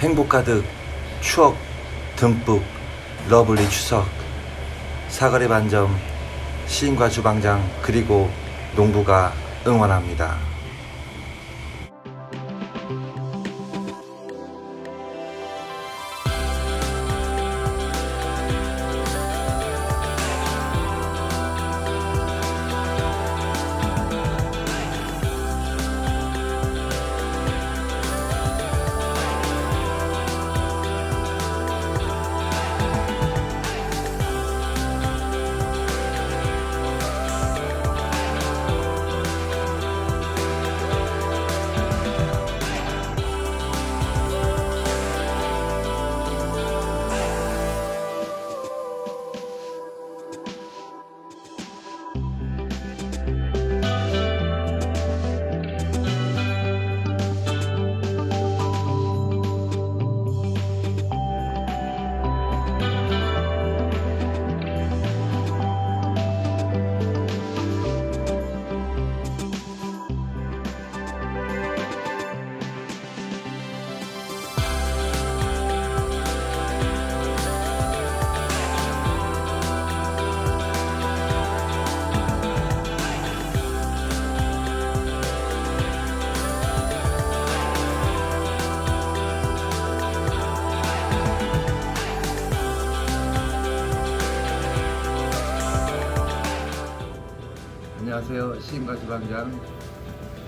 행복 가득 추억 듬뿍 러블리 추석 사거리 반점 시인과 주방장 그리고 농부가 응원합니다. 안녕하세요. 시인과 주방장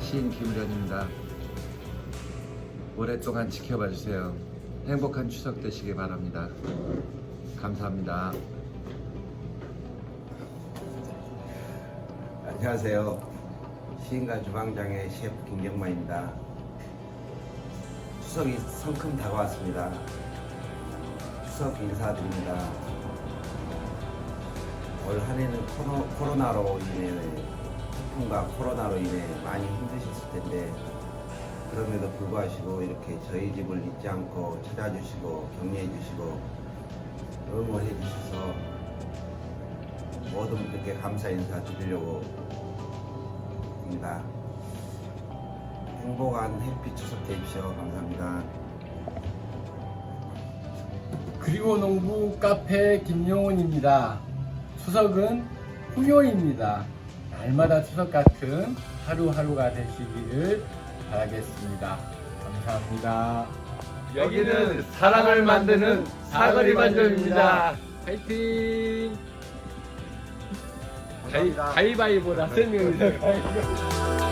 시인 김우련입니다. 오랫동안 지켜봐 주세요. 행복한 추석 되시길 바랍니다. 감사합니다. 안녕하세요. 시인과 주방장의 셰프 김경만입니다. 추석이 성큼 다가왔습니다. 추석 인사드립니다. 올 한 해는 코로, 코로나로 인해 태풍과 코로나로 인해 많이 힘드셨을 텐데 그럼에도 불구하시고 이렇게 저희 집을 잊지 않고 찾아주시고 격려해 주시고 응원해 주셔서 모든 분들께 감사 인사 드리려고 합니다. 행복한 해피 추석 되십시오. 감사합니다. 그리고 농부 카페 김용훈입니다. 추석은 후요입니다. 날마다 추석 같은 하루하루가 되시기를 바라겠습니다. 감사합니다. 여기는 사랑을 만드는 사거리 반점입니다. 파이팅! 가위, 가위바위보다 설명해주세요.